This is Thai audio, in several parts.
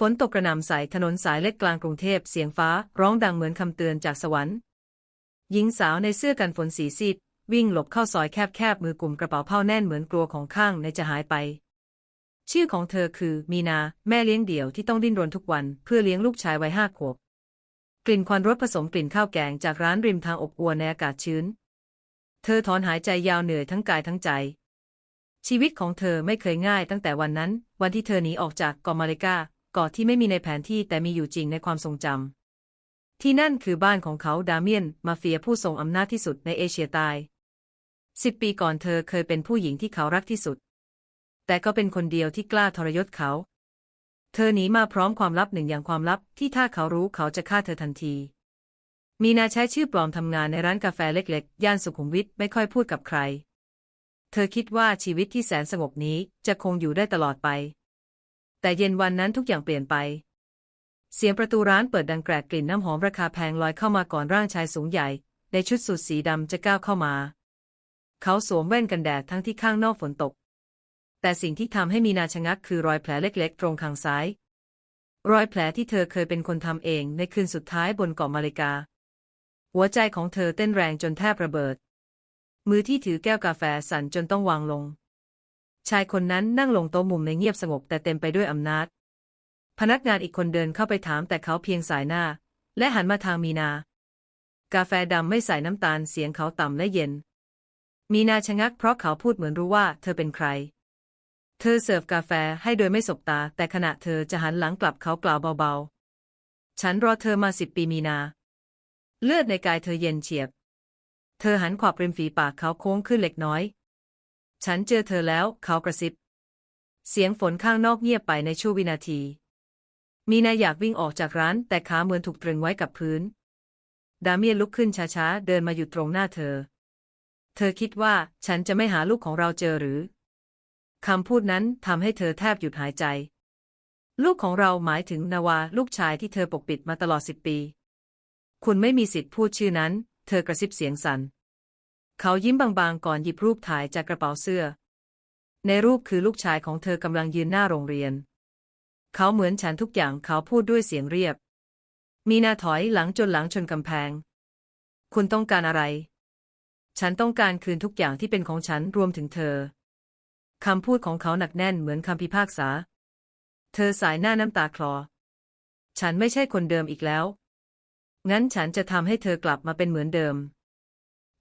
ฝนตกกระหน่ำใส่ถนนสายเล็กกลางกรุงเทพเสียงฟ้าร้องดังเหมือนคำเตือนจากสวรรค์หญิงสาวในเสื้อกันฝนสีซีดวิ่งหลบเข้าซอยแคบๆมือกลุ่มกระเป๋าเผ้าแน่นเหมือนกลัวของข้างในจะหายไป ชื่อของเธอคือมีนาแม่เลี้ยงเดี่ยวที่ต้องดิ้นรนทุกวันเพื่อเลี้ยงลูกชายวัยห้าขวบ กลิ่นควันรถผสมกลิ่นข้าวแกงจากร้านริมทางอบอวลในอากาศชื้น เธอถอนหายใจยาวเหนื่อยทั้งกายทั้งใจ ชีวิตของเธอไม่เคยง่ายตั้งแต่วันนั้น วันที่เธอหนีออกจากกอมาริกา เกาะที่ไม่มีในแผนที่แต่มีอยู่จริงในความทรงจำ ที่นั่นคือบ้านของเขาดาเมียน มาเฟียผู้ทรงอำนาจที่สุดในเอเชียใต้สิบปีก่อนเธอเคยเป็นผู้หญิงที่เขารักที่สุด แต่ก็เป็นคนเดียวที่กล้าทรยศเขา เธอหนีมาพร้อมความลับหนึ่งอย่างความลับที่ถ้าเขารู้เขาจะฆ่าเธอทันที มีนาใช้ชื่อปลอมทำงานในร้านกาแฟเล็กๆ ย่านสุขุมวิทไม่ค่อยพูดกับใคร เธอคิดว่าชีวิตที่แสนสงบนี้จะคงอยู่ได้ตลอดไป แต่เย็นวันนั้นทุกอย่างเปลี่ยนไป เสียงประตูร้านเปิดดังแกรกกลิ่นน้ำหอมราคาแพงลอยเข้ามาก่อนร่างชายสูงใหญ่ ในชุดสูทสีดำจะก้าวเข้ามา เขาสวมแว่นกันแดดทั้งที่ข้างนอกฝนตก แต่สิ่งที่ทำให้มีนาชะงักคือรอยแผลเล็กๆ ตรงข้างซ้าย รอยแผลที่เธอเคยเป็นคนทำเองในคืนสุดท้ายบนเกาะมาเลกา หัวใจของเธอเต้นแรงจนแทบระเบิด มือที่ถือแก้วกาแฟสั่นจนต้องวางลง ชายคนนั้นนั่งลงโต๊ะมุมในเงียบสงบแต่เต็มไปด้วยอำนาจ พนักงานอีกคนเดินเข้าไปถามแต่เขาเพียงสายหน้า และหันมาทางมีนา กาแฟดำไม่ใส่น้ำตาลเสียงเขาต่ำและเย็น มีนาชะงักเพราะเขาพูดเหมือนรู้ว่าเธอเป็นใคร เธอเสิร์ฟกาแฟให้โดยไม่สบตา แต่ขณะเธอจะหันหลังกลับเขากล่าวเบาๆ ฉันรอเธอมาสิบปีมีนา เลือดในกายเธอเย็นเฉียบ เธอหันขวับริมฝีปากเขาโค้งขึ้นเล็กน้อย ฉันเจอเธอแล้วเขากระซิบ เสียงฝนข้างนอกเงียบไปในชั่ววินาที มีนาอยากวิ่งออกจากร้าน แต่ขาเหมือนถูกตรึงไว้กับพื้น ดาเมียนลุกขึ้นช้าๆ เดินมาอยู่ตรงหน้าเธอ เธอคิดว่าฉันจะไม่หาลูกของเราเจอหรือคำพูดนั้นทำให้เธอแทบหยุดหายใจ ลูกของเราหมายถึงนาวาลูกชายที่เธอปกปิดมาตลอดสิบปี คุณไม่มีสิทธิ์พูดชื่อนั้น เธอกระซิบเสียงสัน่น เขายิ้มบางๆ ก่อนหยิบรูปถ่ายจากกระเป๋าเสื้อ ในรูปคือลูกชายของเธอกำลังยืนหน้าโรงเรียน เขาเหมือนฉันทุกอย่างเขาพูดด้วยเสียงเรียบ มีนาถอยหลังจนหลังชนกำแพง คุณต้องการอะไร ฉันต้องการคืนทุกอย่างที่เป็นของฉันรวมถึงเธอ คำพูดของเขาหนักแน่นเหมือนคำพิพากษา เธอสายหน้าน้ำตาคลอ ฉันไม่ใช่คนเดิมอีกแล้ว งั้นฉันจะทำให้เธอกลับมาเป็นเหมือนเดิม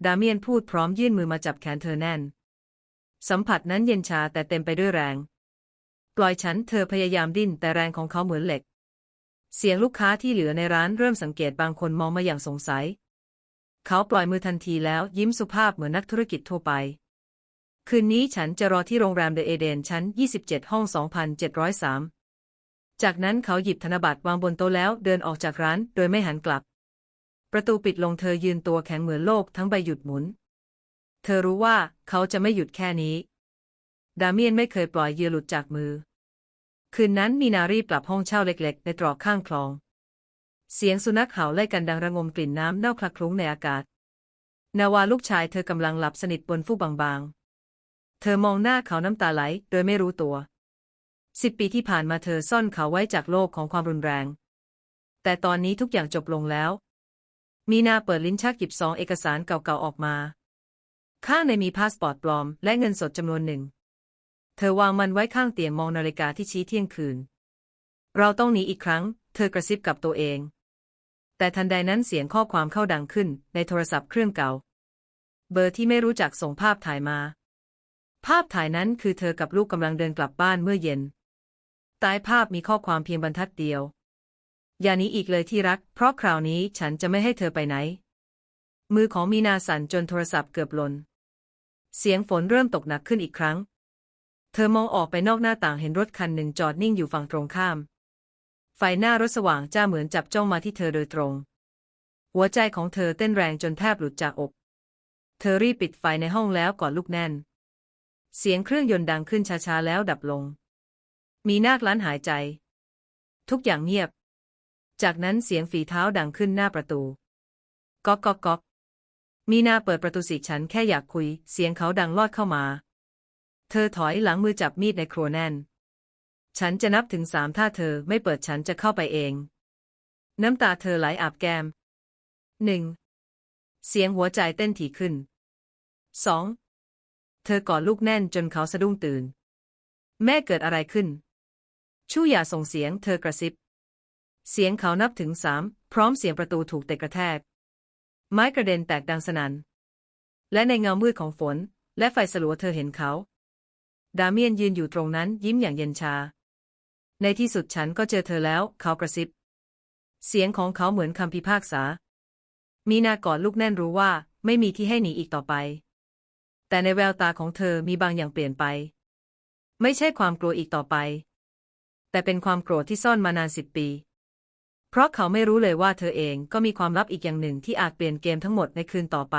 ดาเมียนพูดพร้อมยื่นมือมาจับแขนเธอแน่น สัมผัสนั้นเย็นชาแต่เต็มไปด้วยแรง ปล่อยฉันเธอพยายามดิ้นแต่แรงของเขาเหมือนเหล็ก เสียงลูกค้าที่เหลือในร้านเริ่มสังเกตบางคนมองมาอย่างสงสัย เขาปล่อยมือทันทีแล้วยิ้มสุภาพเหมือนนักธุรกิจทั่วไป คืนนี้ฉันจะรอที่โรงแรมเดอะเอเดนชั้น 27 ห้อง 2703 จากนั้นเขาหยิบธนบัตรวางบนโต๊ะแล้วเดินออกจากร้านโดยไม่หันกลับ ประตูปิดลงเธอยืนตัวแข็งเหมือนโลกทั้งใบหยุดหมุน เธอรู้ว่าเขาจะไม่หยุดแค่นี้ ดาเมียนไม่เคยปล่อยเยือหลุดจากมือ คืนนั้นมีนารีบกลับห้องเช่าเล็ก ๆ ในตรอกข้างคลอง เสียงสุนัขเห่าไล่กันดังระงมกลิ่นน้ำเน่าคลักคลุ้งในอากาศ นาวาลูกชายเธอกำลังหลับสนิทบนฟูกบางๆ เธอมองหน้าเขาน้ำตาไหลโดยไม่รู้ตัวสิบปีที่ผ่านมาเธอซ่อนเขาไว้จากโลกของความรุนแรง แต่ตอนนี้ทุกอย่างจบลงแล้ว มีนาเปิดลิ้นชักหยิบซองเอกสารเก่าๆออกมา ข้างในมีพาสปอร์ตปลอม และเงินสดจำนวนหนึ่ง เธอวางมันไว้ข้างเตียงมองนาฬิกาที่ชี้เที่ยงคืน เราต้องหนีอีกครั้ง เธอกระซิบกับตัวเอง แต่ทันใดนั้นเสียงข้อความเข้าดังขึ้นในโทรศัพท์เครื่องเก่า เบอร์ที่ไม่รู้จักส่งภาพถ่ายมา ภาพถ่ายนั้นคือเธอกับลูกกำลังเดินกลับบ้านเมื่อเย็นใต้ภาพมีข้อความเพียงบรรทัดเดียว อย่านี้อีกเลยที่รัก เพราะคราวนี้ฉันจะไม่ให้เธอไปไหน มือของมีนาสั่นจนโทรศัพท์เกือบหล่น เสียงฝนเริ่มตกหนักขึ้นอีกครั้ง เธอมองออกไปนอกหน้าต่างเห็นรถคันหนึ่งจอดนิ่งอยู่ฝั่งตรงข้าม ไฟหน้ารถสว่างจ้าเหมือนจับจ้องมาที่เธอโดยตรง หัวใจของเธอเต้นแรงจนแทบหลุดจากอก เธอรีบปิดไฟในห้องแล้วกอดลูกแน่น เสียงเครื่องยนต์ดังขึ้นช้าๆแล้วดับลง มีนาคลั้นหายใจ ทุกอย่างเงียบ จากนั้นเสียงฝีเท้าดังขึ้นหน้าประตู ก๊อกก๊อกก๊อก มีนาเปิดประตูสิฉันแค่อยากคุย เสียงเขาดังลอดเข้ามา เธอถอยหลังมือจับมีดในครัวแน่น ฉันจะนับถึงสามถ้าเธอไม่เปิดฉันจะเข้าไปเอง น้ำตาเธอไหลอาบแก้มหนึ่ง เสียงหัวใจเต้นถี่ขึ้นสอง เธอกอดลูกแน่นจนเขาสะดุ้งตื่น แม่เกิดอะไรขึ้น ชู่อย่าส่งเสียงเธอกระซิบ เสียงเขานับถึงสามพร้อมเสียงประตูถูกเตะกระแทก ไม้กระเด็นแตกดังสนัน่น และในเงามืดของฝน และไฟสลัวเธอเห็นเขา ดาเมียนยืนอยู่ตรงนั้นยิ้มอย่างเย็นชา ในที่สุดฉันก็เจอเธอแล้ว เขากระซิบ เสียงของเขาเหมือนคำพิพากษา มีนากอดลูกแน่นรู้ว่าไม่มีที่ให้หนีอีกต่อไป แต่ในแววตาของเธอมีบางอย่างเปลี่ยนไป ไม่ใช่ความกลัวอีกต่อไป แต่เป็นความโกรธที่ซ่อนมานานสิบปี เพราะเขาไม่รู้เลยว่าเธอเองก็มีความลับอีกอย่างหนึ่งที่อาจเปลี่ยนเกมทั้งหมดในคืนต่อไป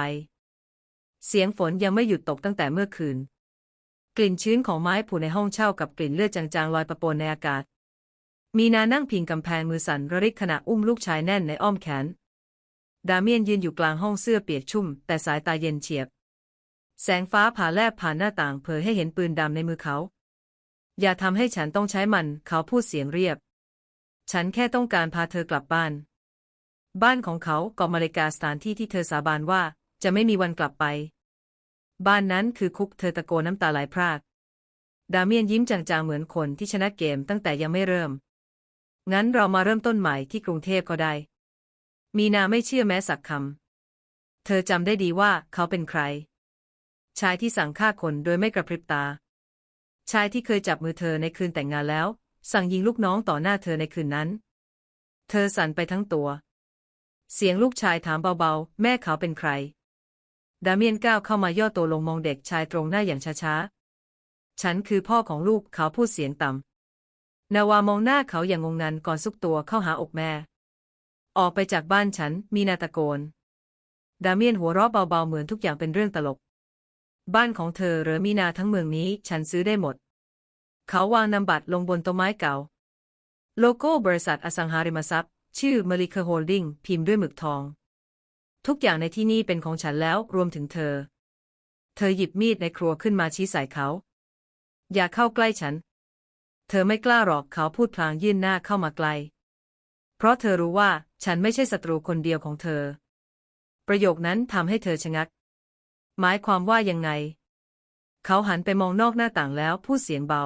เสียงฝนยังไม่หยุดตกตั้งแต่เมื่อคืน กลิ่นชื้นของไม้ผุในห้องเช่ากับกลิ่นเลือดจางๆลอยประปนในอากาศ มีนานั่งพิงกำแพงมือสั่นระริกขณะอุ้มลูกชายแน่นในอ้อมแขน ดาเมียนยืนอยู่กลางห้องเสื้อเปียกชุ่ม แต่สายตาเย็นเฉียบ แสงฟ้าผ่าแลบผ่านหน้าต่างเผยให้เห็นปืนดำในมือเขา อย่าทำให้ฉันต้องใช้มัน เขาพูดเสียงเรียบ ฉันแค่ต้องการพาเธอกลับบ้าน บ้านของเขากอมาเลกาสถานที่ที่เธอสาบานว่าจะไม่มีวันกลับไป บ้านนั้นคือคุกเธอตะโกนน้ำตาไหลพราก ดาเมียนยิ้มจางๆเหมือนคนที่ชนะเกมตั้งแต่ยังไม่เริ่ม งั้นเรามาเริ่มต้นใหม่ที่กรุงเทพก็ได้ มีนาไม่เชื่อแม้สักคำ เธอจำได้ดีว่าเขาเป็นใคร ชายที่สั่งฆ่าคนโดยไม่กระพริบตา ชายที่เคยจับมือเธอในคืนแต่งงานแล้ว สั่งยิงลูกน้องต่อหน้าเธอในคืนนั้น เธอสั่นไปทั้งตัว เสียงลูกชายถามเบาๆ แม่เขาเป็นใคร ดาเมียนก้าวเข้ามาย่อตัวลงมองเด็กชายตรงหน้าอย่างช้าๆ ฉันคือพ่อของลูกเขาพูดเสียงต่ำนาวามองหน้าเขาอย่างงงงันก่อนซุกตัวเข้าหาอกแม่ ออกไปจากบ้านฉันมีนาตะโกน ดาเมียนหัวเราะเบาๆเหมือนทุกอย่างเป็นเรื่องตลก บ้านของเธอหรือมีนาทั้งเมืองนี้ฉันซื้อได้หมด เขาวางนำบัตรลงบนโต๊ะไม้เก่า โลโก้บริษัทอสังหาริมทรัพย์ ชื่อ m e r i c a Holding พิมพ์ด้วยหมึกทอง ทุกอย่างในที่นี่เป็นของฉันแล้วรวมถึงเธอ เธอหยิบมีดในครัวขึ้นมาชี้ใส่เขา อย่าเข้าใกล้ฉัน เธอไม่กล้าหรอกเขาพูดพลางยื่นหน้าเข้ามาไกล เพราะเธอรู้ว่าฉันไม่ใช่ศัตรูคนเดียวของเธอ ประโยคนั้นทำให้เธอชะงัก หมายความว่ายังไง เขาหันไปมองนอกหน้าต่างแล้วพูดเสียงเบา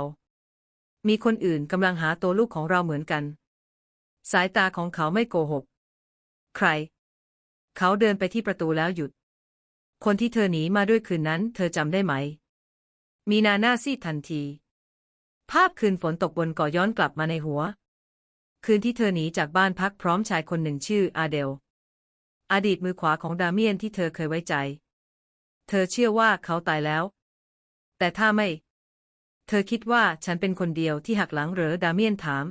มีคนอื่นกำลังหาตัวลูกของเราเหมือนกัน สายตาของเขาไม่โกหก ใคร เขาเดินไปที่ประตูแล้วหยุด คนที่เธอหนีมาด้วยคืนนั้น เธอจำได้ไหม มีนาหน้าซีดทันที ภาพคืนฝนตกบนเก่อย้อนกลับมาในหัว คืนที่เธอหนีจากบ้านพักพร้อมชายคนหนึ่งชื่ออาเดล อดีตมือขวาของดาเมียนที่เธอเคยไว้ใจ เธอเชื่อว่าเขาตายแล้ว แต่ถ้าไม่ เธอคิดว่าฉันเป็นคนเดียวที่หักหลังเหรอดาเมียนถาม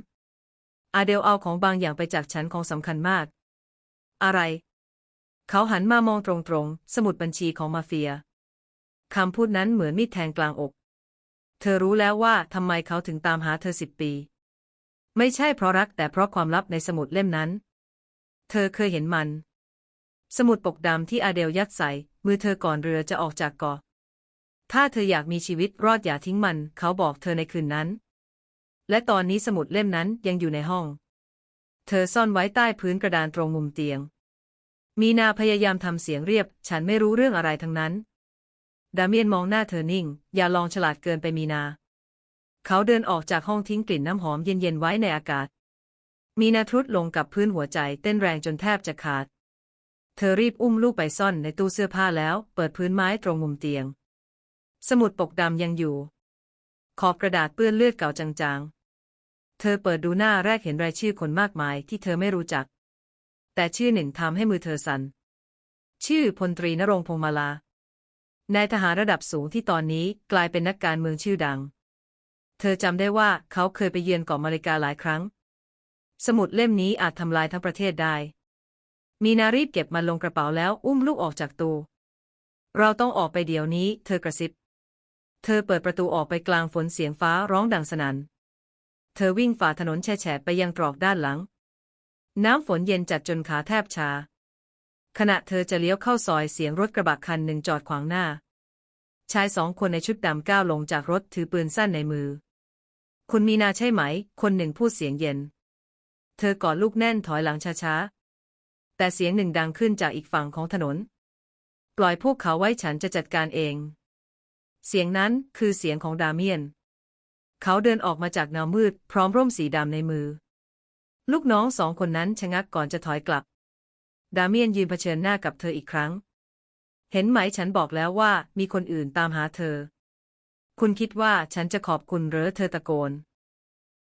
อาเดลเอาของบางอย่างไปจากฉันของสำคัญมาก อะไร เขาหันมามองตรงๆ สมุดบัญชีของมาเฟีย คำพูดนั้นเหมือนมีดแทงกลางอก เธอรู้แล้วว่าทำไมเขาถึงตามหาเธอสิบปี ไม่ใช่เพราะรักแต่เพราะความลับในสมุดเล่มนั้น เธอเคยเห็นมัน สมุดปกดำที่อาเดลยัดใส่มือเธอก่อนเรือจะออกจากเกาะ ถ้าเธออยากมีชีวิตรอดอย่าทิ้งมัน เขาบอกเธอในคืนนั้น และตอนนี้สมุดเล่มนั้นยังอยู่ในห้อง เธอซ่อนไว้ใต้พื้นกระดานตรงมุมเตียง มีนาพยายามทำเสียงเรียบ ฉันไม่รู้เรื่องอะไรทั้งนั้น ดาเมียนมองหน้าเธอนิ่ง อย่าลองฉลาดเกินไปมีนา เขาเดินออกจากห้องทิ้งกลิ่นน้ำหอมเย็นๆไว้ในอากาศ มีนาทรุดลงกับพื้นหัวใจเต้นแรงจนแทบจะขาด เธอรีบอุ้มลูกไปซ่อนในตู้เสื้อผ้าแล้ว เปิดพื้นไม้ตรงมุมเตียง สมุดปกดำยังอยู่ ขอบกระดาษเปื้อนเลือดเก่าจางๆ เธอเปิดดูหน้าแรกเห็นรายชื่อคนมากมายที่เธอไม่รู้จัก แต่ชื่อหนึ่งทำให้มือเธอสัน่น ชื่อพลตรีนรงพงมาลา นายทหารระดับสูงที่ตอนนี้กลายเป็นนักการเมืองชื่อดัง เธอจำได้ว่าเขาเคยไปเยือนเกาะมาริกาหลายครั้ง สมุดเล่มนี้อาจทำลายทั้งประเทศได้ มีนารีบเก็บมันลงกระเป๋าแล้วอุ้มลูกออกจากตู เราต้องออกไปเดี๋ยวนี้ เธอกระซิบ เธอเปิดประตูออกไปกลางฝนเสียงฟ้าร้องดังสนัน่น เธอวิ่งฝ่าถนนแฉะไปยังตรอกด้านหลัง น้ำฝนเย็นจัดจนขาแทบชา ขณะเธอจะเลี้ยวเข้าซอยเสียงรถกระบะคันหนึ่งจอดขวางหน้า ชายสองคนในชุดดำก้าวลงจากรถถือปืนสั้นในมือ คุณมีนาใช่ไหม คนหนึ่งพูดเสียงเย็น เธอกอดลูกแน่นถอยหลังช้าๆ แต่เสียงหนึ่งดังขึ้นจากอีกฝั่งของถนน ปล่อยพวกเขาไว้ฉันจะจัดการเอง เสียงนั้นคือเสียงของดาเมียน เขาเดินออกมาจากเงามืด พร้อมร่มสีดำในมือ ลูกน้องสองคนนั้นชะงักก่อนจะถอยกลับ ดาเมียนยืนเผชิญหน้ากับเธออีกครั้ง เห็นไหมฉันบอกแล้วว่ามีคนอื่นตามหาเธอ คุณคิดว่าฉันจะขอบคุณหรือเธอตะโกน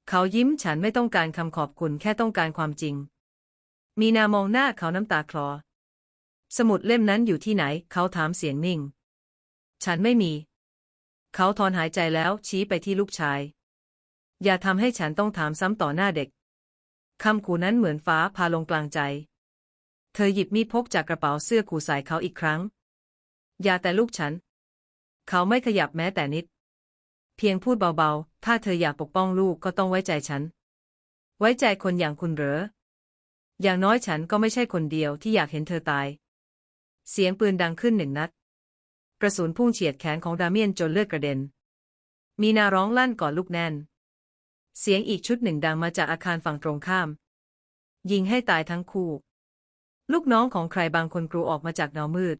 เขายิ้มฉันไม่ต้องการคำขอบคุณแค่ต้องการความจริง มีนามองหน้าเขาน้ำตาคลอ สมุดเล่มนั้นอยู่ที่ไหน เขาถามเสียงนิ่ง ฉันไม่มี เขาถอนหายใจแล้วชี้ไปที่ลูกชาย อย่าทำให้ฉันต้องถามซ้ำต่อหน้าเด็กคำขู่นั้นเหมือนฟ้าพาลงกลางใจ เธอหยิบมีดพกจากกระเป๋าเสื้อขู่ใส่เขาอีกครั้ง อย่าแต่ลูกฉัน เขาไม่ขยับแม้แต่นิด เพียงพูดเบาๆ ถ้าเธออยากปกป้องลูกก็ต้องไว้ใจฉัน ไว้ใจคนอย่างคุณเหรอ อย่างน้อยฉันก็ไม่ใช่คนเดียวที่อยากเห็นเธอตาย เสียงปืนดังขึ้นหนึ่งนัด กระสุนพุ่งเฉียดแขนของดาเมียนจนเลือดกระเด็น มีนาร้องลั่นก่อนลูกแน่น เสียงอีกชุดหนึ่งดังมาจากอาคารฝั่งตรงข้าม ยิงให้ตายทั้งคู่ ลูกน้องของใครบางคนกรูออกมาจากเงามืด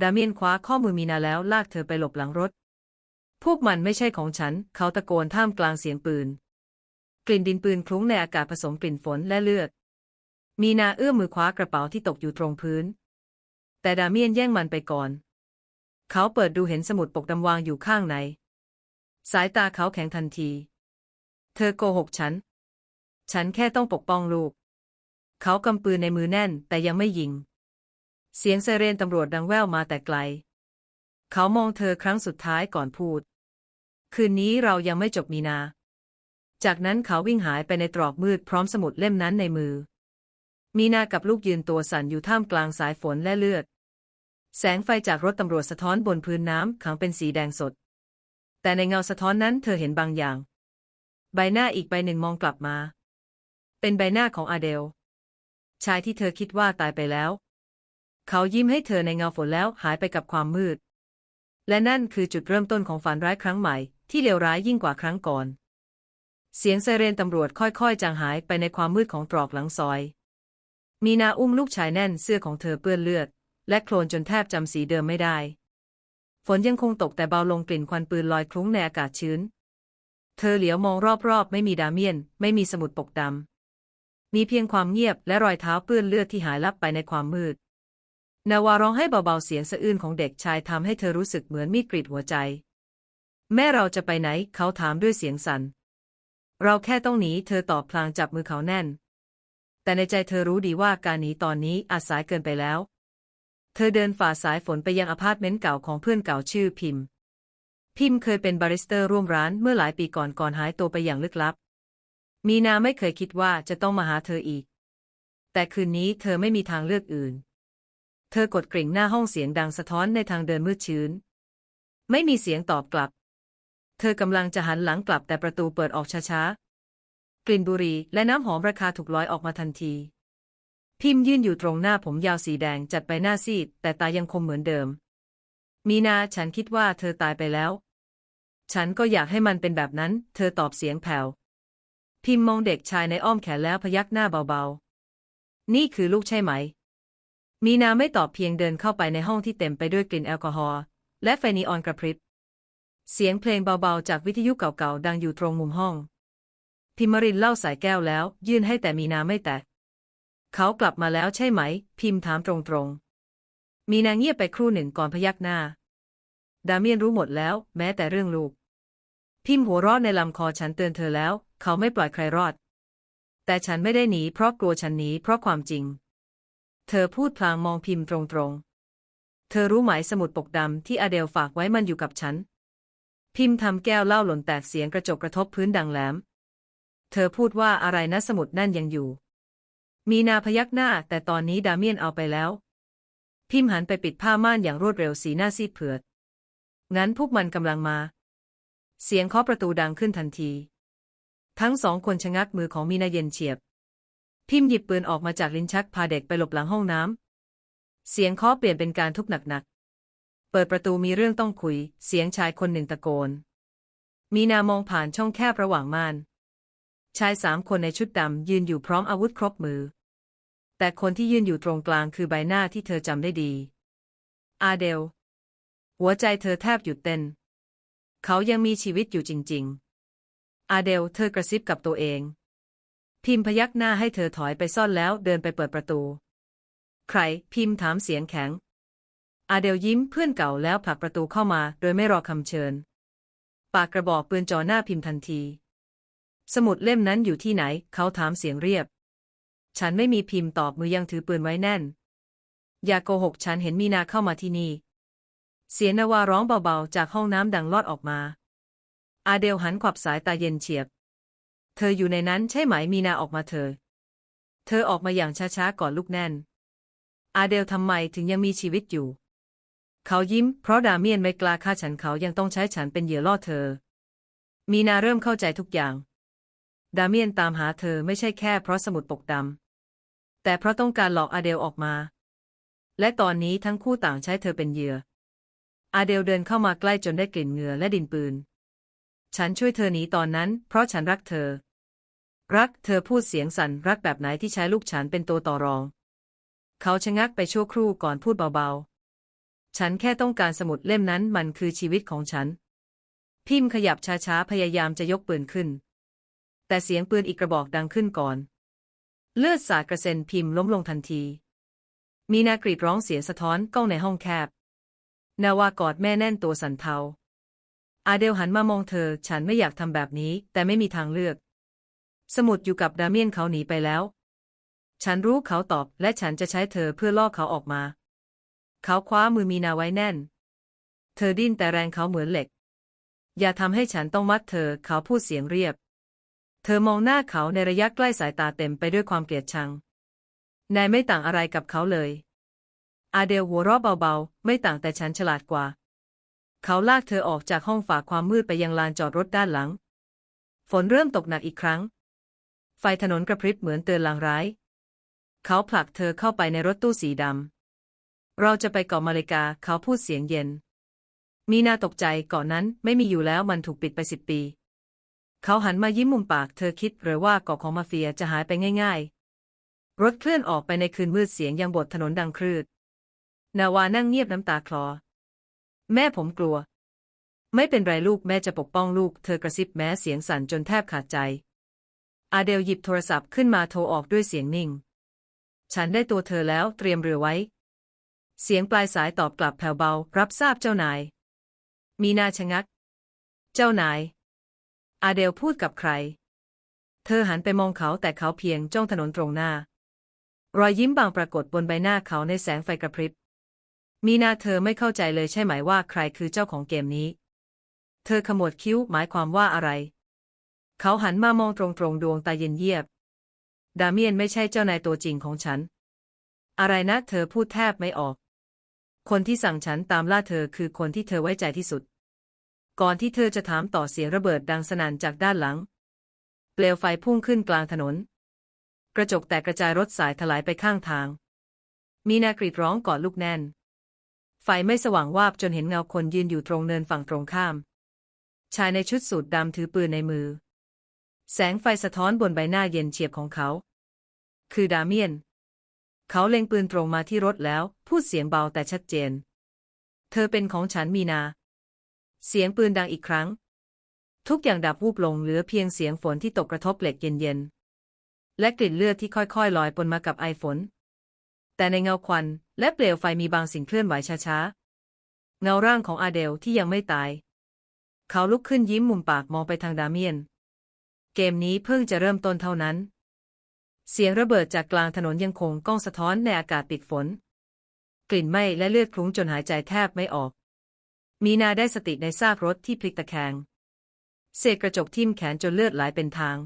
ดาเมียนคว้าข้อมือมีนาแล้วลากเธอไปหลบหลังรถ พวกมันไม่ใช่ของฉัน เขาตะโกนท่ามกลางเสียงปืน กลิ่นดินปืนคลุ้งในอากาศผสมกลิ่นฝนและเลือด มีนาเอื้อมมือคว้ากระเป๋าที่ตกอยู่ตรงพื้น แต่ดาเมียนแย่งมันไปก่อน เขาเปิดดูเห็นสมุดปกดำวางอยู่ข้างใน สายตาเขาแข็งทันที เธอโกหกฉัน ฉันแค่ต้องปกป้องลูก เขากำปืนในมือแน่นแต่ยังไม่ยิง เสียงไซเรนตำรวจดังแว่วมาแต่ไกล เขามองเธอครั้งสุดท้ายก่อนพูด คืนนี้เรายังไม่จบมีนา จากนั้นเขาวิ่งหายไปในตรอกมืดพร้อมสมุดเล่มนั้นในมือ มีนากับลูกยืนตัวสั่นอยู่ท่ามกลางสายฝนและเลือด แสงไฟจากรถตำรวจสะท้อนบนพื้นน้ำขังเป็นสีแดงสด แต่ในเงาสะท้อนนั้นเธอเห็นบางอย่าง ใบหน้าอีกใบหนึ่งมองกลับมา เป็นใบหน้าของอาเดล ชายที่เธอคิดว่าตายไปแล้ว เขายิ้มให้เธอในเงาฝนแล้วหายไปกับความมืด และนั่นคือจุดเริ่มต้นของฝันร้ายครั้งใหม่ ที่เลวร้ายยิ่งกว่าครั้งก่อน เสียงไซเรนตำรวจค่อยๆจางหายไปในความมืดของตรอกหลังซอย มีนาอุ้มลูกชายแน่นเสื้อของเธอเปื้อนเลือด และโคลนจนแทบจำสีเดิมไม่ได้ ฝนยังคงตกแต่เบาลงกลิ่นควันปืนลอยคลุ้งในอากาศชื้น เธอเหลียวมองรอบๆ ไม่มีดาเมียน ไม่มีสมุดปกดำ มีเพียงความเงียบและรอยเท้าเปื้อนเลือดที่หายลับไปในความมืด นาวาร้องให้เบาๆเสียงสะอื้นของเด็กชายทำให้เธอรู้สึกเหมือนมีดกรีดหัวใจ แม่เราจะไปไหน เขาถามด้วยเสียงสัน่น เราแค่ต้องหนี เธอตอบพลางจับมือเขาแน่น แต่ในใจเธอรู้ดีว่าการหนีตอนนี้อาจสายเกินไปแล้ว เธอเดินฝ่าสายฝนไปยังอพาร์ตเมนต์เก่าของเพื่อนเก่าชื่อพิมพ์ พิมพ์เคยเป็นบาริสเตอร์ร่วมร้านเมื่อหลายปีก่อนก่อนหายตัวไปอย่างลึกลับ มีนาไม่เคยคิดว่าจะต้องมาหาเธออีก แต่คืนนี้เธอไม่มีทางเลือกอื่น เธอกดกริ่งหน้าห้องเสียงดังสะท้อนในทางเดินมืดชื้น ไม่มีเสียงตอบกลับ เธอกำลังจะหันหลังกลับแต่ประตูเปิดออกช้าๆ กลิ่นบุหรี่และน้ำหอมราคาถูกลอยออกมาทันที พิมพ์ยืนอยู่ตรงหน้าผมยาวสีแดงจัดไปหน้าซีด แต่ตายังคมเหมือนเดิม มีนาฉันคิดว่าเธอตายไปแล้ว ฉันก็อยากให้มันเป็นแบบนั้น เธอตอบเสียงแผ่ว พิมพ์มองเด็กชายในอ้อมแขนแล้วพยักหน้าเบาๆ นี่คือลูกใช่ไหม มีนาไม่ตอบเพียงเดินเข้าไปในห้องที่เต็มไปด้วยกลิ่นแอลกอฮอล์และไฟนีออนกระพริบ เสียงเพลงเบาๆ จากวิทยุเก่าๆ ดังอยู่ตรงมุมห้อง พิมรินเล่าสายแก้วแล้ว ยื่นให้แต่มีนาไม่แตะ เขากลับมาแล้วใช่ไหม พิมพ์ถามตรงๆ มีนางเงียบไปครู่หนึ่งก่อนพยักหน้า ดาเมียนรู้หมดแล้ว แม้แต่เรื่องลูก พิมพ์หัวเราะในลำคอฉันเตือนเธอแล้ว เขาไม่ปล่อยใครรอด แต่ฉันไม่ได้หนีเพราะกลัวฉันหนีเพราะความจริง เธอพูดพลางมองพิมพ์ตรงๆ เธอรู้ไหมสมุดปกดำที่อเดลฝากไว้มันอยู่กับฉัน พิมพ์ทำแก้วเหล้าหล่นแตกเสียงกระจกกระทบพื้นดังแหลม เธอพูดว่าอะไรนะสมุดนั่นยังอยู่ มีนาพยักหน้า แต่ตอนนี้ดาเมียนเอาไปแล้ว พิมหันไปปิดผ้าม่านอย่างรวดเร็วสีหน้าซีดเผือด งั้นพวกมันกำลังมา เสียงเคาะประตูดังขึ้นทันที ทั้งสองคนชะงักมือของมีนาเย็นเฉียบ พิมหยิบปืนออกมาจากลิ้นชักพาเด็กไปหลบหลังห้องน้ำ เสียงเคาะเปลี่ยนเป็นการทุบหนักๆ เปิดประตูมีเรื่องต้องคุย เสียงชายคนหนึ่งตะโกน มีนามองผ่านช่องแคบระหว่างม่าน ชายสามคนในชุดดำยืนอยู่พร้อมอาวุธครบมือ แต่คนที่ยืนอยู่ตรงกลางคือใบหน้าที่เธอจำได้ดี อาเดล หัวใจเธอแทบหยุดเต้น เขายังมีชีวิตอยู่จริง ๆ อาเดลเธอกระซิบกับตัวเอง พิมพยักหน้าให้เธอถอยไปซ่อนแล้วเดินไปเปิดประตู ใคร พิมพ์ถามเสียงแข็ง อาเดลยิ้มเพื่อนเก่าแล้วผลักประตูเข้ามา โดยไม่รอคำเชิญ ปากกระบอกปืนจ่อหน้าพิมพ์ทันที สมุดเล่มนั้นอยู่ที่ไหน เขาถามเสียงเรียบ ฉันไม่มีพิมพ์ตอบมือยังถือปืนไว้แน่น อย่าโกหกฉันเห็นมีนาเข้ามาที่นี่ เสียงนาวาร้องเบาๆ จากห้องน้ำดังลอดออกมา อาเดลหันขวับสายตาเย็นเฉียบ เธออยู่ในนั้นใช่ไหมมีนาออกมาเธอ เธอออกมาอย่างช้าๆก่อนลูกแน่น อาเดลทำไมถึงยังมีชีวิตอยู่ เขายิ้ม เพราะดาเมียนไม่กล้าฆ่าฉันเขายังต้องใช้ฉันเป็นเหยื่อล่อเธอ มีนาเริ่มเข้าใจทุกอย่าง ดาเมียนตามหาเธอไม่ใช่แค่เพราะสมุดปกดำ แต่เพราะต้องการหลอกอาเดลออกมา และตอนนี้ทั้งคู่ต่างใช้เธอเป็นเหยื่อ อาเดลเดินเข้ามาใกล้จนได้กลิ่นเหงื่อและดินปืน ฉันช่วยเธอหนีตอนนั้น เพราะฉันรักเธอ รักเธอพูดเสียงสั่นรักแบบไหนที่ใช้ลูกฉันเป็นตัวต่อรอง เขาชะงักไปชั่วครู่ก่อนพูดเบาๆ ฉันแค่ต้องการสมุดเล่มนั้นมันคือชีวิตของฉัน พิมพ์ขยับช้าๆพยายามจะยกปืนขึ้น แต่เสียงปืนอีกกระบอกดังขึ้นก่อน เลือดสาดกระเซ็นพิมพ์ล้มลงทันที มีนากรีดร้องเสียงสะท้อนก้องในห้องแคบ นาวากอดแม่แน่นตัวสันเทา อาเดลหันมามองเธอ ฉันไม่อยากทำแบบนี้ แต่ไม่มีทางเลือก สมุดอยู่กับดาเมียนเขาหนีไปแล้ว ฉันรู้เขาตอบ และฉันจะใช้เธอเพื่อล่อเขาออกมา เขาคว้ามือมีนาไว้แน่น เธอดิ้นแต่แรงเขาเหมือนเหล็ก อย่าทำให้ฉันต้องมัดเธอ เขาพูดเสียงเรียบ เธอมองหน้าเขาในระยะใกล้สายตาเต็มไปด้วยความเกลียดชัง นายไม่ต่างอะไรกับเขาเลย อาเดลหัวเราะเบาๆ ไม่ต่างแต่ฉันฉลาดกว่า เขาลากเธอออกจากห้องฝาความมืดไปยังลานจอดรถด้านหลัง ฝนเริ่มตกหนักอีกครั้ง ไฟถนนกระพริบเหมือนเตือนลางร้าย เขาผลักเธอเข้าไปในรถตู้สีดำ เราจะไปเกาะมาเลกา เขาพูดเสียงเย็น มีนาตกใจเกาะนั้นไม่มีอยู่แล้วมันถูกปิดไปสิบปี เขาหันมายิ้มมุมปาก เธอคิดหรือว่าเกาะของมาเฟียจะหายไปง่าย ๆ รถเคลื่อนออกไปในคืนมืดเสียงยังบดถนนดังครืด นาวานั่งเงียบน้ำตาคลอ แม่ผมกลัว ไม่เป็นไรลูกแม่จะปกป้องลูก เธอกระซิบแม้เสียงสั่นจนแทบขาดใจ อาเดลหยิบโทรศัพท์ขึ้นมาโทรออกด้วยเสียงนิ่ง ฉันได้ตัวเธอแล้วเตรียมเรือไว้ เสียงปลายสายตอบกลับแผ่วเบา รับทราบเจ้านาย มีนาชะงัก เจ้านาย อาเดลพูดกับใคร เธอหันไปมองเขาแต่เขาเพียงจ้องถนนตรงหน้า รอยยิ้มบางปรากฏบนใบหน้าเขาในแสงไฟกระพริบ มีนาเธอไม่เข้าใจเลยใช่ไหมว่าใครคือเจ้าของเกมนี้ เธอขมวดคิ้วหมายความว่าอะไร เขาหันมามองตรงๆดวงตาเย็นเยียบ ดาเมียนไม่ใช่เจ้านายตัวจริงของฉัน อะไรนะเธอพูดแทบไม่ออก คนที่สั่งฉันตามล่าเธอคือคนที่เธอไว้ใจที่สุด ก่อนที่เธอจะถามต่อเสียงระเบิดดังสนั่นจากด้านหลัง เปลวไฟพุ่งขึ้นกลางถนน กระจกแตกกระจายรถสายถลายไปข้างทาง มีนากรีดร้องกอดลูกแน่น ไฟไม่สว่างวาบจนเห็นเงาคนยืนอยู่ตรงเนินฝั่งตรงข้าม ชายในชุดสูทดำถือปืนในมือ แสงไฟสะท้อนบนใบหน้าเย็นเฉียบของเขา คือดาเมียน เขาเล็งปืนตรงมาที่รถแล้ว พูดเสียงเบาแต่ชัดเจน เธอเป็นของฉันมีนา เสียงปืนดังอีกครั้ง ทุกอย่างดับวูบลงเหลือเพียงเสียงฝนที่ตกกระทบเหล็กเย็นๆ และกลิ่นเลือดที่ค่อยๆลอยปนมากับไอฝน แต่ในเงาควันและเปลวไฟมีบางสิ่งเคลื่อนไหวช้าๆ เงาร่างของอาเดลที่ยังไม่ตาย เขาลุกขึ้นยิ้มมุมปากมองไปทางดาเมียน เกมนี้เพิ่งจะเริ่มต้นเท่านั้น เสียงระเบิดจากกลางถนนยังคงก้องสะท้อนในอากาศปิดฝน กลิ่นไหม้และเลือดคลุ้งจนหายใจแทบไม่ออก มีนาได้สติในซากรถที่พลิกตะแคง เศษกระจกทิ่มแขนจนเลือดไหลเป็นทาง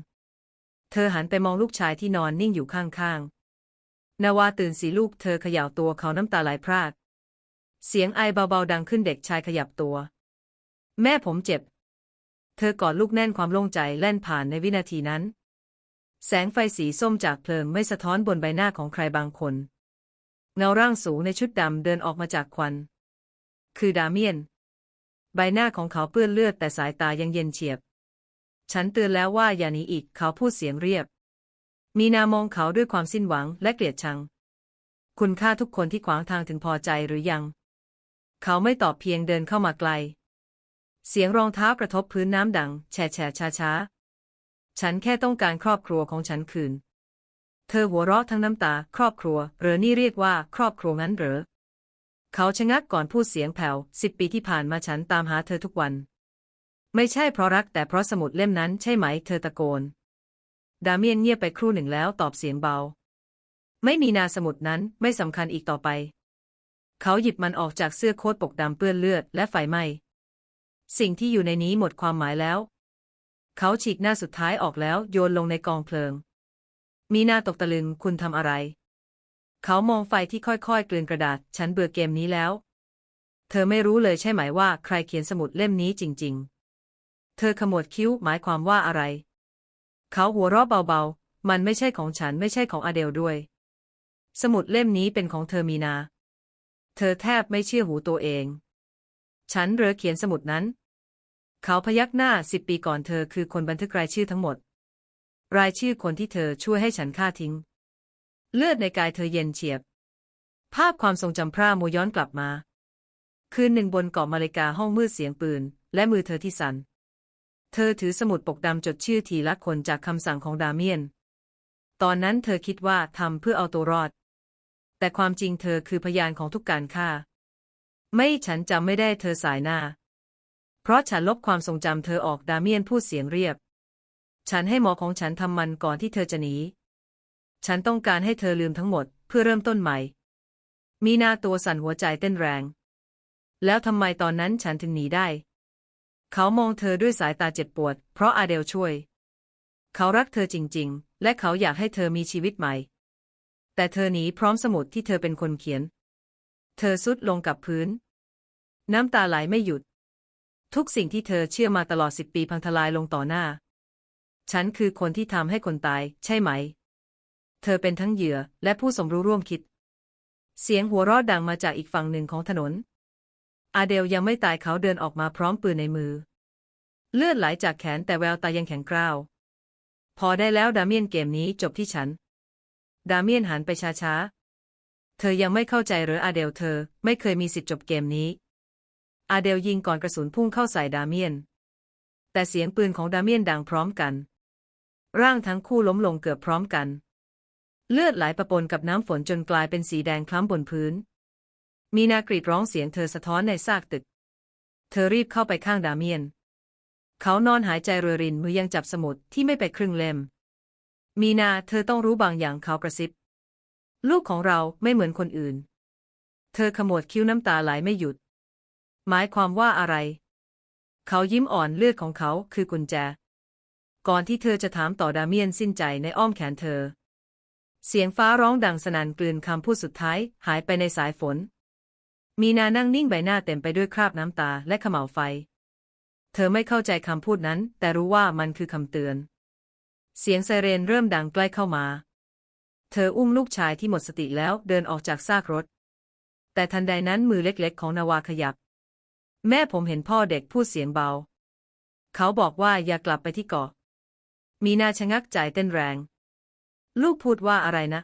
เธอหันไปมองลูกชายที่นอนนิ่งอยู่ข้างๆ นาวาตื่นสีลูกเธอเขย่าตัวเขาน้ำตาไหลพราก เสียงไอเบาๆดังขึ้นเด็กชายขยับตัว แม่ผมเจ็บ เธอกอดลูกแน่นความโล่งใจแล่นผ่านในวินาทีนั้น แสงไฟสีส้มจากเพลิงไม่สะท้อนบนใบหน้าของใครบางคน เงาร่างสูงในชุดดำเดินออกมาจากควัน คือดาเมียน ใบหน้าของเขาเปื้อนเลือดแต่สายตายังเย็นเฉียบ ฉันเตือนแล้วว่าอย่าหนีอีก เขาพูดเสียงเรียบ มีนามองเขาด้วยความสิ้นหวังและเกลียดชัง คุณฆ่าทุกคนที่ขวางทางถึงพอใจหรือยัง เขาไม่ตอบเพียงเดินเข้ามาไกล เสียงรองเท้ากระทบพื้นน้ำดัง แฉะแฉะช้าช้าฉันแค่ต้องการครอบครัวของฉันคืน เธอหัวเราะทั้งน้ำตา ครอบครัว หรือนี่เรียกว่า ครอบครัวงั้นเหรอ เขาชะงักก่อนพูดเสียงแผ่วสิบปีที่ผ่านมาฉันตามหาเธอทุกวัน ไม่ใช่เพราะรักแต่เพราะสมุดเล่มนั้นใช่ไหม เธอตะโกน ดาเมียนเงียบไปครู่หนึ่งแล้วตอบเสียงเบา ไม่มีนาสมุดนั้นไม่สำคัญอีกต่อไป เขาหยิบมันออกจากเสื้อโค้ทปกดำเปื้อนเลือดและไฟไหม้สิ่งที่อยู่ในนี้หมดความหมายแล้ว เขาฉีกหน้าสุดท้ายออกแล้วโยนลงในกองเพลิง มีนาตกตะลึงคุณทำอะไร เขามองไฟที่ค่อยๆ กลืนกระดาษ ฉันเบื่อเกมนี้แล้ว เธอไม่รู้เลยใช่ไหมว่าใครเขียนสมุดเล่มนี้จริง ๆ เธอขมวดคิ้วหมายความว่าอะไร เขาหัวเราะเบาๆ มันไม่ใช่ของฉันไม่ใช่ของอเดลด้วย สมุดเล่มนี้เป็นของเธอมีนา เธอแทบไม่เชื่อหูตัวเอง ฉันเหรอเขียนสมุดนั้น เขาพยักหน้าสิบปีก่อนเธอคือคนบันทึกรายชื่อทั้งหมด รายชื่อคนที่เธอช่วยให้ฉันฆ่าทิ้ง เลือดในกายเธอเย็นเฉียบ ภาพความทรงจำพร่ามัวย้อนกลับมา คืนหนึ่งบนเกาะมาเลกาห้องมืดเสียงปืน และมือเธอที่สั่นเธอถือสมุดปกดำจดชื่อทีละคนจากคำสั่งของดาเมียน ตอนนั้นเธอคิดว่าทำเพื่อเอาตัวรอด แต่ความจริงเธอคือพยานของทุกการฆ่า ไม่ฉันจำไม่ได้เธอสายหน้า เพราะฉันลบความทรงจำเธอออกดาเมียนพูดเสียงเรียบ ฉันให้หมอของฉันทำมันก่อนที่เธอจะหนี ฉันต้องการให้เธอลืมทั้งหมดเพื่อเริ่มต้นใหม่ มีนาตัวสั่นหัวใจเต้นแรง แล้วทำไมตอนนั้นฉันถึงหนีได้ เขามองเธอด้วยสายตาเจ็บปวด เพราะอาเดลช่วย เขารักเธอจริง ๆ และเขาอยากให้เธอมีชีวิตใหม่ แต่เธอหนีพร้อมสมุดที่เธอเป็นคนเขียน เธอสุดลงกับพื้น น้ำตาไหลไม่หยุด ทุกสิ่งที่เธอเชื่อมาตลอดสิบปีพังทลายลงต่อหน้า ฉันคือคนที่ทำให้คนตาย ใช่ไหม เธอเป็นทั้งเหยื่อและผู้สมรู้ร่วมคิด เสียงหัวเราะดังมาจากอีกฝั่งหนึ่งของถนน อาเดลยังไม่ตายเขาเดินออกมาพร้อมปืนในมือ เลือดไหลจากแขนแต่แววตายังแข็งกร้าว พอได้แล้วดาเมียนเกมนี้จบที่ฉัน ดาเมียนหันไปช้าๆ เธอยังไม่เข้าใจหรืออาเดลเธอไม่เคยมีสิทธิ์จบเกมนี้ อาเดลยิงก่อนกระสุนพุ่งเข้าใส่ดาเมียน แต่เสียงปืนของดาเมียนดังพร้อมกัน ร่างทั้งคู่ล้มลงเกือบพร้อมกัน เลือดไหลประปนกับน้ำฝนจนกลายเป็นสีแดงคล้ำบนพื้น มีนากรีดร้องเสียงเธอสะท้อนในซากตึก เธอรีบเข้าไปข้างดาเมียน เขานอนหายใจรวยรินมือยังจับสมุดที่ไม่ไปครึ่งเล่ม มีนาเธอต้องรู้บางอย่างเขากระซิบ ลูกของเราไม่เหมือนคนอื่น เธอขมวดคิ้วน้ำตาไหลไม่หยุด หมายความว่าอะไร เขายิ้มอ่อนเลือดของเขาคือกุญแจ ก่อนที่เธอจะถามต่อดาเมียนสิ้นใจในอ้อมแขนเธอ เสียงฟ้าร้องดังสนั่นกลืนคำพูดสุดท้าย หายไปในสายฝน มีนานั่งนิ่งใบหน้าเต็มไปด้วยคราบน้ำตาและขม่าไฟ เธอไม่เข้าใจคำพูดนั้น แต่รู้ว่ามันคือคำเตือน เสียงไซเรนเริ่มดังใกล้เข้ามา เธออุ้มลูกชายที่หมดสติแล้วเดินออกจากซากรถ แต่ทันใดนั้นมือเล็กๆ ของนาวาขยับ แม่ผมเห็นพ่อเด็กพูดเสียงเบา เขาบอกว่าอย่ากลับไปที่เกาะ มีนาชะงักใจเต้นแรง ลูกพูดว่าอะไรนะ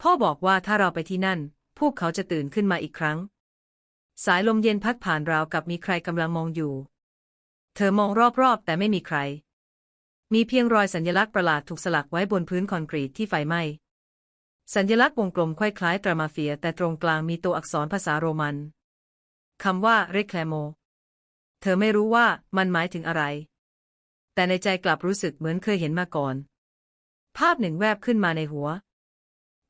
พ่อบอกว่าถ้าเราไปที่นั่น พวกเขาจะตื่นขึ้นมาอีกครั้ง สายลมเย็นพัดผ่านราวกับมีใครกำลังมองอยู่ เธอมองรอบๆ แต่ไม่มีใคร มีเพียงรอยสัญลักษณ์ประหลาดถูกสลักไว้บนพื้นคอนกรีตที่ไฟไหม้ สัญลักษณ์วงกลมคล้ายคล้ายตรามาเฟีย แต่ตรงกลางมีตัวอักษรภาษาโรมันคำว่าเรคแคลโม เธอไม่รู้ว่ามันหมายถึงอะไร แต่ในใจกลับรู้สึกเหมือนเคยเห็นมาก่อน ภาพหนึ่งแวบขึ้นมาในหัว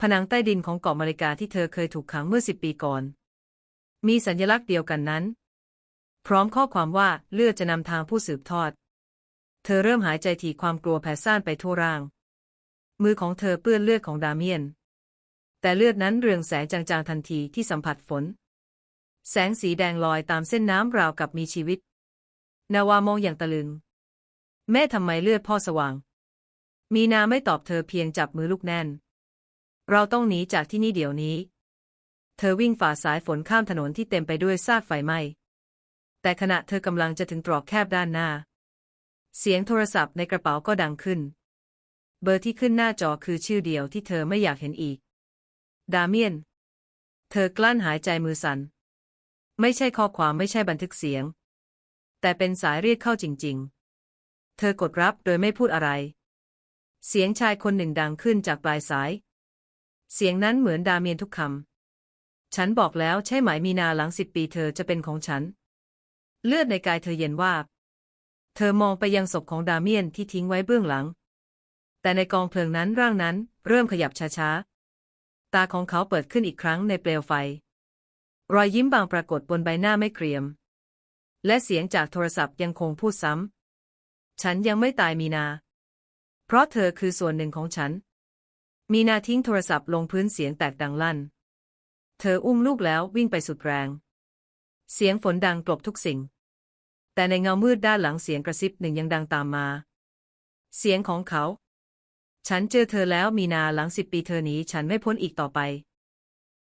ผนังใต้ดินของเกาะมาริกาที่เธอเคยถูกขังเมื่อสิบปีก่อน มีสัญลักษณ์เดียวกันนั้น พร้อมข้อความว่าเลือดจะนำทางผู้สืบทอด เธอเริ่มหายใจถี่ความกลัวแผ่ซ่านไปทั่วร่าง มือของเธอเปื้อนเลือดของดาเมียน แต่เลือดนั้นเรืองแสงจางๆทันทีที่สัมผัสฝน แสงสีแดงลอยตามเส้นน้ำราวกับมีชีวิต นาวามองอย่างตะลึง แม่ทำไมเลือดพ่อสว่าง มีนาไม่ตอบเธอเพียงจับมือลูกแน่น เราต้องหนีจากที่นี่เดี๋ยวนี้ เธอวิ่งฝ่าสายฝนข้ามถนนที่เต็มไปด้วยซากไฟไหม้ แต่ขณะเธอกำลังจะถึงตรอกแคบด้านหน้า เสียงโทรศัพท์ในกระเป๋าก็ดังขึ้น เบอร์ที่ขึ้นหน้าจอคือชื่อเดียวที่เธอไม่อยากเห็นอีก ดาเมียน เธอกลั้นหายใจมือสัน่น ไม่ใช่ข้อความไม่ใช่บันทึกเสียง แต่เป็นสายเรียกเข้าจริง ๆ เธอกดรับโดยไม่พูดอะไร เสียงชายคนหนึ่งดังขึ้นจากปลายสาย เสียงนั้นเหมือนดาเมียนทุกคำ ฉันบอกแล้วใช่ไหมมีนาหลังสิบปีเธอจะเป็นของฉัน เลือดในกายเธอเย็นวาบ เธอมองไปยังศพของดาเมียนที่ทิ้งไว้เบื้องหลัง แต่ในกองเพลิงนั้นร่างนั้นเริ่มขยับช้าๆ ตาของเขาเปิดขึ้นอีกครั้งในเปลวไฟ รอยยิ้มบางปรากฏบนใบหน้าไม่เกรียม และเสียงจากโทรศัพท์ยังคงพูดซ้ำ ฉันยังไม่ตายมีนา เพราะเธอคือส่วนหนึ่งของฉัน มีนาทิ้งโทรศัพท์ลงพื้นเสียงแตกดังลั่น เธออุ้มลูกแล้ววิ่งไปสุดแรง เสียงฝนดังกลบทุกสิ่ง แต่ในเงามืดด้านหลังเสียงกระซิบหนึ่งยังดังตามมา เสียงของเขา ฉันเจอเธอแล้วมีนาหลังสิบปีเธอหนีฉันไม่พ้นอีกต่อไป